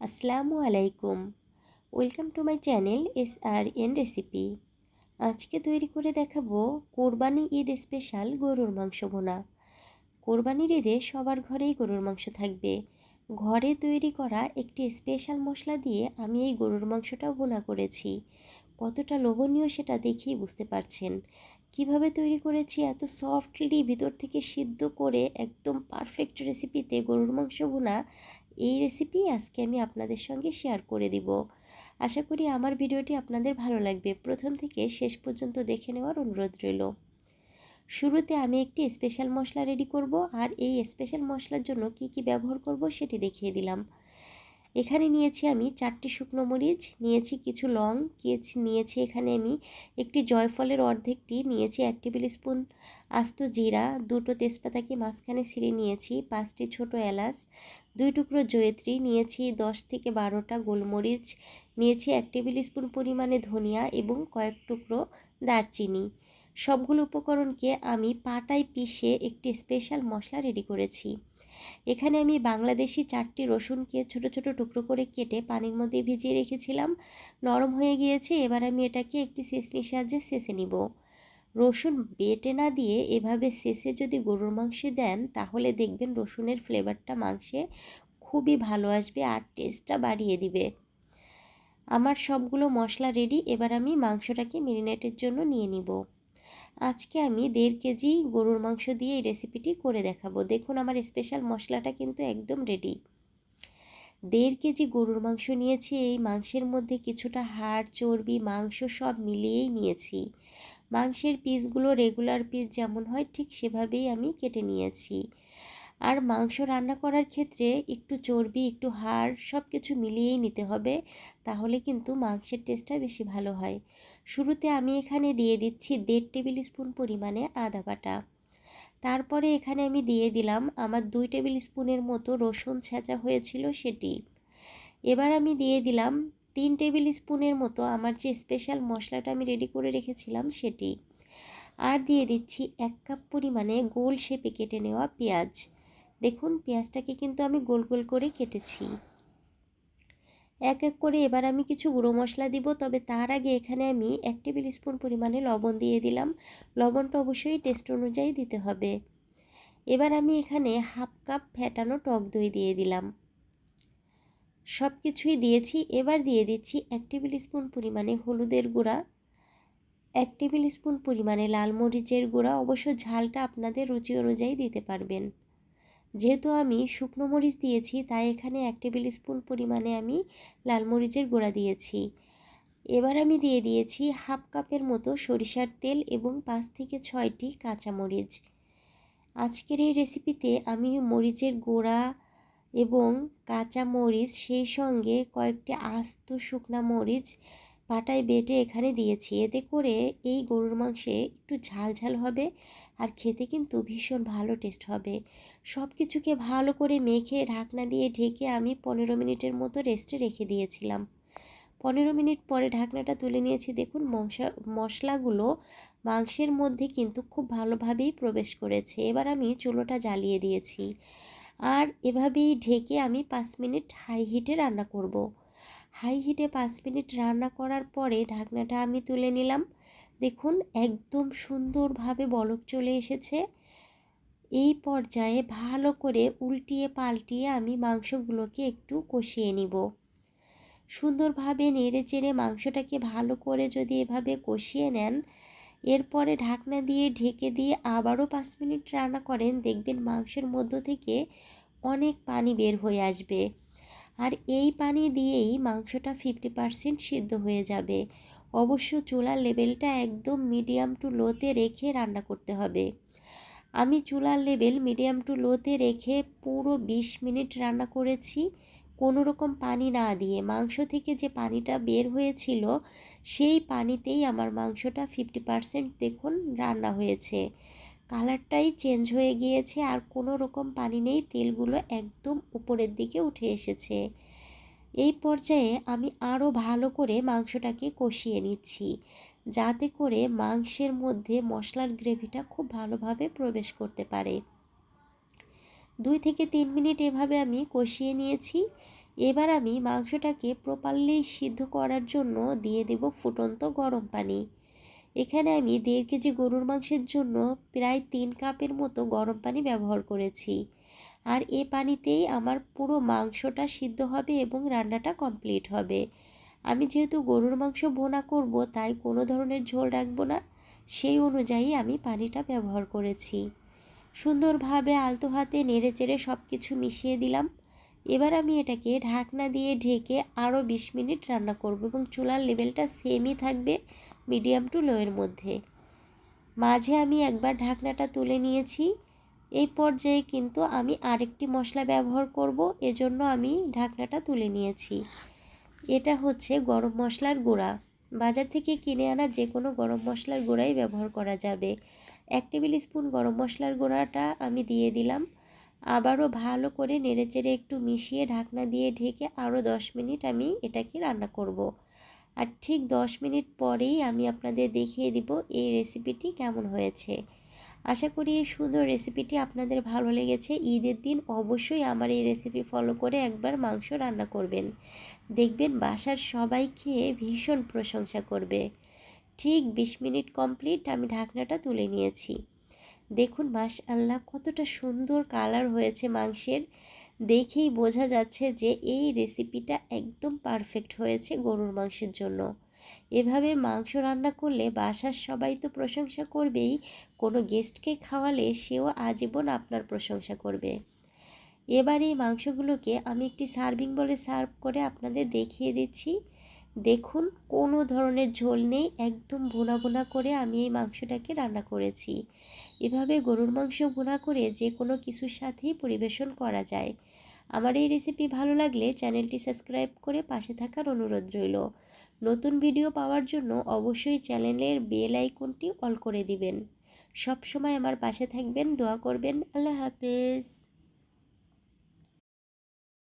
আসসালামু আলাইকুম। Welcome to my channel S R N recipe আজকে তৈরি করে দেখাবো কোরবানি ঈদ স্পেশাল গরুর মাংস বোনা কোরবানির ঈদে সবার ঘরেই গরুর মাংস থাকবে। ঘরে তৈরি করা একটি স্পেশাল মশলা দিয়ে আমি এই গরুর মাংসটাও বোনা করেছি। কতটা লোভনীয় সেটা দেখেই বুঝতে পারছেন। কীভাবে তৈরি করেছি এত সফটলি ভিতর থেকে সিদ্ধ করে একদম পারফেক্ট রেসিপিতে গরুর মাংস বোনা এই রেসিপি আজকে আমি আপনাদের সঙ্গে শেয়ার করে দিব। আশা করি আমার ভিডিওটি আপনাদের ভালো লাগবে। প্রথম থেকে শেষ পর্যন্ত দেখে নেওয়ার অনুরোধ রইল। শুরুতে আমি একটি স্পেশাল মশলা রেডি করব আর এই স্পেশাল মশলার জন্য কি কি ব্যবহার করব সেটি দেখিয়ে দিলাম। এখানে নিয়েছি আমি চারটি শুকনো মরিচ, নিয়েছি কিছু লং নিয়েছি এখানে আমি একটি জয়ফলের অর্ধেকটি, নিয়েছি এক টেবিল স্পুন আস্ত জিরা, দুটো তেজপাতাকে মাঝখানে ছিঁড়ে নিয়েছি, পাঁচটি ছোট এলাচ, দুই টুকরো জয়ত্রী, নিয়েছি দশ থেকে বারোটা গোলমরিচ, নিয়েছি এক টেবিল স্পুন পরিমাণে ধনিয়া এবং কয়েক টুকরো দারচিনি। সবগুলো উপকরণকে আমি পাটায় পিষে একটি স্পেশাল মশলা রেডি করেছি। এখানে আমি বাংলাদেশি চারটি রসুনকে ছোট ছোট টুকরো করে কেটে পানির মধ্যে ভিজিয়ে রেখেছিলাম। নরম হয়ে গিয়েছে, এবার আমি এটাকে একটি সেচনির সাহায্যে সেচে নিব। রসুন বেটে না দিয়ে এভাবে শেষে যদি গরুর মাংসে দেন, তাহলে দেখবেন রসুনের ফ্লেভারটা মাংসে খুবই ভালো আসবে আর টেস্টটা বাড়িয়ে দিবে। আমার সবগুলো মশলা রেডি, এবার আমি মাংসটাকে মেরিনেটের জন্য নিয়ে নিব। আজকে আমি দেড় কেজি গরুর মাংস দিয়ে এই রেসিপিটি করে দেখাবো। দেখুন, আমার স্পেশাল মশলাটা কিন্তু একদম রেডি দেড় কেজি গরুর মাংস নিয়েছি, এই মাংসের মধ্যে কিছুটা হাড়, চর্বি, মাংস সব মিলিয়েই নিয়েছি। মাংসের পিসগুলো রেগুলার পিস যেমন হয়, ঠিক সেভাবেই আমি কেটে নিয়েছি। আর মাংস রান্না করার ক্ষেত্রে একটু চর্বি, একটু হাড় সব কিছু মিলিয়েই নিতে হবে, তাহলে কিন্তু মাংসের টেস্টটা বেশি ভালো হয়। শুরুতে আমি এখানে দিয়ে দিচ্ছি দেড় টেবিল স্পুন পরিমাণে আদা বাটা। তারপরে এখানে আমি দিয়ে দিলাম আমার দুই টেবিল স্পুনের মতো রসুন ছেঁচা হয়েছিল সেটি। এবার আমি দিয়ে দিলাম তিন টেবিল স্পুনের মতো আমার যে স্পেশাল মশলাটা আমি রেডি করে রেখেছিলাম সেটি। আর দিয়ে দিচ্ছি এক কাপ পরিমাণে গোল শেপে কেটে নেওয়া পেঁয়াজ। দেখুন, পেঁয়াজটাকে কিন্তু আমি গোল গোল করে কেটেছি। এক এক করে এবার আমি কিছু গুঁড়ো মশলা দিব, তবে তার আগে এখানে আমি এক টেবিল স্পুন পরিমাণে লবণ দিয়ে দিলাম। লবণটা অবশ্যই টেস্ট অনুযায়ী দিতে হবে। এবার আমি এখানে হাফ কাপ ফ্যাটানো টক দই দিয়ে দিলাম। সব কিছুই দিয়েছি, এবার দিয়ে দিচ্ছি এক টেবিল স্পুন পরিমাণে হলুদের গুঁড়া, এক টেবিল স্পুন পরিমাণে লাল মরিচের গুঁড়া। অবশ্য ঝালটা আপনাদের রুচি অনুযায়ী দিতে পারবেন। যেহেতু আমি শুকনো মরিচ দিয়েছি, তাই এখানে এক টেবিল স্পুন পরিমাণে আমি লাল মরিচের গুঁড়া দিয়েছি। এবার আমি দিয়ে দিয়েছি হাফ কাপের মতো সরিষার তেল এবং পাঁচ থেকে ছয়টি কাঁচামরিচ আজকের এই রেসিপিতে আমি মরিচের গোড়া এবং কাঁচা মরিচ, সেই সঙ্গে কয়েকটি আস্ত শুকনা মরিচ পাটায় বেটে এখানে দিয়েছি। এতে করে এই গরুর মাংসে একটু ঝাল ঝাল হবে আর খেতে কিন্তু ভীষণ ভালো টেস্ট হবে। সব কিছুকে ভালো করে মেখে ঢাকনা দিয়ে ঢেকে আমি পনেরো মিনিটের মতো রেস্টে রেখে দিয়েছিলাম। পনেরো মিনিট পরে ঢাকনাটা তুলে নিয়েছি। দেখুন মশা মশলাগুলো মাংসের মধ্যে কিন্তু খুব ভালোভাবেই প্রবেশ করেছে। এবার আমি চুলোটা জ্বালিয়ে দিয়েছি। আর এভাবেই ঢেকে আমি পাঁচ মিনিট হাই হিটে রান্না করব। হাই হিটে পাঁচ মিনিট রান্না করার পরে ঢাকনাটা আমি তুলে নিলাম। দেখুন, একদম সুন্দরভাবে বলক চলে এসেছে। এই পর্যায়ে ভালো করে উল্টিয়ে পাল্টিয়ে আমি মাংসগুলোকে একটু কষিয়ে নিব। সুন্দরভাবে নেড়ে চেড়ে মাংসটাকে ভালো করে যদি এভাবে কষিয়ে নেন, এরপরে ঢাকনা দিয়ে ঢেকে দিয়ে আবারও পাঁচ মিনিট রান্না করেন, দেখবেন মাংসের মধ্য থেকে অনেক পানি বের হয়ে আসবে। আর এই পানি দিয়েই মাংসটা ফিফটি পারসেন্ট সিদ্ধ হয়ে যাবে। অবশ্য চুলার লেভেলটা একদম মিডিয়াম টু লোতে রেখে রান্না করতে হবে। আমি চুলার লেভেল মিডিয়াম টু লোতে রেখে পুরো বিশ মিনিট রান্না করেছি। কোনো রকম পানি না দিয়ে। মাংস থেকে যে পানিটা বের হয়েছিল, সেই পানিতেই আমার মাংসটা ফিফটি পারসেন্ট দেখুন রান্না হয়েছে। কালারটাই চেঞ্জ হয়ে গিয়েছে আর কোনো রকম পানি নেই, তেলগুলো একদম উপরের দিকে উঠে এসেছে। এই পর্যায়ে আমি আরও ভালো করে মাংসটাকে কষিয়ে নিচ্ছি, যাতে করে মাংসের মধ্যে মশলার গ্রেভিটা খুব ভালোভাবে প্রবেশ করতে পারে। দুই থেকে তিন মিনিট এভাবে আমি কষিয়ে নিয়েছি। এবার আমি মাংসটাকে প্রপারলি সিদ্ধ করার জন্য দিয়ে দেব ফুটন্ত গরম পানি। এখানে আমি দেড় কেজি গরুর মাংসের জন্য প্রায় তিন কাপের মতো গরম পানি ব্যবহার করেছি। আর এ পানিতেই আমার পুরো মাংসটা সিদ্ধ হবে এবং রান্নাটা কমপ্লিট হবে। আমি যেহেতু গরুর মাংস বোনা করব, তাই কোনো ধরনের ঝোল রাখব না। সেই অনুযায়ী আমি পানিটা ব্যবহার করেছি। সুন্দরভাবে আলতো হাতে নেড়ে চেড়ে সব কিছু মিশিয়ে দিলাম। এবার আমি এটাকে ঢাকনা দিয়ে ঢেকে আরও বিশ মিনিট রান্না করব এবং চুলার লেভেলটা সেমই থাকবে। মিডিয়াম টু লোয়ের মধ্যে। মাঝে আমি একবার ঢাকনাটা তুলে নিয়েছি। এই পর্যায়ে কিন্তু আমি আরেকটি মশলা ব্যবহার করব, এজন্য আমি ঢাকনাটা তুলে নিয়েছি। এটা হচ্ছে গরম মশলার গুঁড়া। বাজার থেকে কিনে আনা যে কোনো গরম মশলার গুঁড়াই ব্যবহার করা যাবে। এক টেবিল স্পুন গরম মশলার গুঁড়াটা আমি দিয়ে দিলাম। আবারও ভালো করে নেড়েচেড়ে একটু মিশিয়ে ঢাকনা দিয়ে ঢেকে আরও দশ মিনিট আমি এটাকে রান্না করব। আর ঠিক দশ মিনিট পরেই আমি আপনাদের দেখিয়ে দিব এই রেসিপিটি কেমন হয়েছে। আশা করি এই সুন্দর রেসিপিটি আপনাদের ভালো লেগেছে। ঈদের দিন অবশ্যই আমার এই রেসিপি ফলো করে একবার মাংস রান্না করবেন। দেখবেন বাসার সবাই খেয়ে ভীষণ প্রশংসা করবে। ঠিক বিশ মিনিট কমপ্লিট আমি ঢাকনাটা তুলে নিয়েছি। দেখুন মাস আল্লাহ কতটা সুন্দর কালার হয়েছে মাংসের। দেখেই বোঝা যাচ্ছে যে এই রেসিপিটা একদম পারফেক্ট হয়েছে গরুর মাংসের জন্য। এভাবে মাংস রান্না করলে বাসার সবাই তো প্রশংসা করবেই, কোনো গেস্টকে খাওয়ালে সেও আজীবন আপনার প্রশংসা করবে। এবার এই মাংসগুলোকে আমি একটি সার্ভিং বলে সার্ভ করে আপনাদের দেখিয়ে দিচ্ছি। দেখুন, কোনো ধরনের ঝোল নেই, একদম ভুনা ভুনা করে আমি এই মাংসটাকে রান্না করেছি। এভাবে গরুর মাংস ভুনা করে যে কোনো কিছুর সাথেই পরিবেশন করা যায়। আমার এই রেসিপি ভালো লাগলে চ্যানেলটি সাবস্ক্রাইব করে পাশে থাকার অনুরোধ রইল। নতুন ভিডিও পাওয়ার জন্য অবশ্যই চ্যানেলের বেল আইকনটি অল করে দিবেন। সব সময় আমার পাশে থাকবেন, দোয়া করবেন, আল্লাহ হাফেজ।